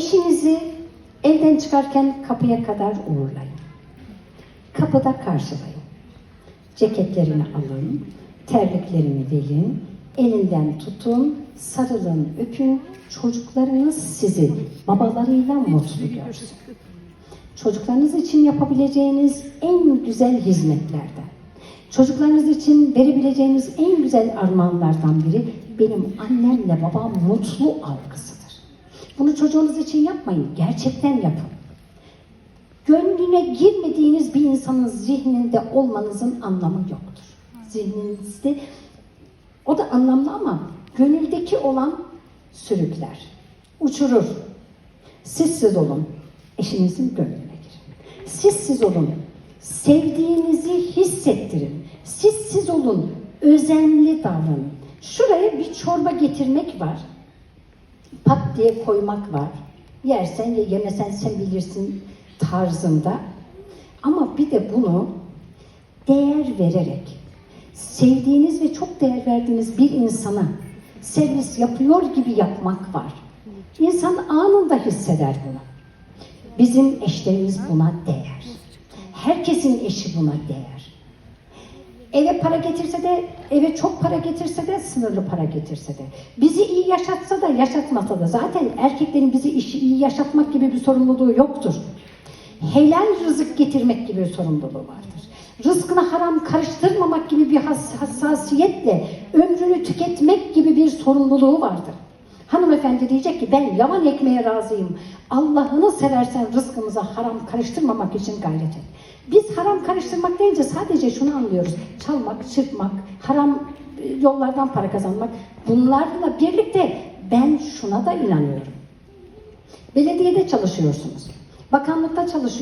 Eşinizi evden çıkarken kapıya kadar uğurlayın. Kapıda karşılayın. Ceketlerini alın, terliklerini verin, elinden tutun, sarılın, öpün. Çocuklarınız sizi babalarıyla mutlu görsün. Çocuklarınız için yapabileceğiniz en güzel hizmetlerden, çocuklarınız için verebileceğiniz en güzel armağanlardan biri benim annemle babam mutlu algısıdır. Bunu çocuğunuz için yapmayın, gerçekten yapın. Gönlüne girmediğiniz bir insanın zihninde olmanızın anlamı yoktur. Zihninizde o da anlamlı ama gönüldeki olan sürükler, uçurur. Siz siz olun, eşinizin gönlüne girin. Siz siz olun, sevdiğinizi hissettirin. Siz siz olun, özenli davranın. Şuraya bir çorba getirmek var. Pat diye koymak var. Yersen ye, yemesen sen bilirsin tarzında. Ama bir de bunu değer vererek, sevdiğiniz ve çok değer verdiğiniz bir insana servis yapıyor gibi yapmak var. İnsan anında hisseder bunu. Bizim eşlerimiz buna değer. Herkesin eşi buna değer. Eve para getirse de, eve çok para getirse de, sınırlı para getirse de. Bizi iyi yaşatsa da, yaşatmasa da. Zaten erkeklerin bizi işi iyi yaşatmak gibi bir sorumluluğu yoktur. Helal rızık getirmek gibi bir sorumluluğu vardır. Rızkını haram karıştırmamak gibi bir has- hassasiyetle ömrünü tüketmek gibi bir sorumluluğu vardır. Hanımefendi diyecek ki ben yavan ekmeğe razıyım. Allah'ını seversen rızkımıza haram karıştırmamak için gayret et. Biz haram karıştırmak deyince sadece şunu anlıyoruz. Çalmak, çırpmak, haram e, yollardan para kazanmak. Bunlarla birlikte ben şuna da inanıyorum. Belediyede çalışıyorsunuz. Bakanlıkta çalışıyorsunuz.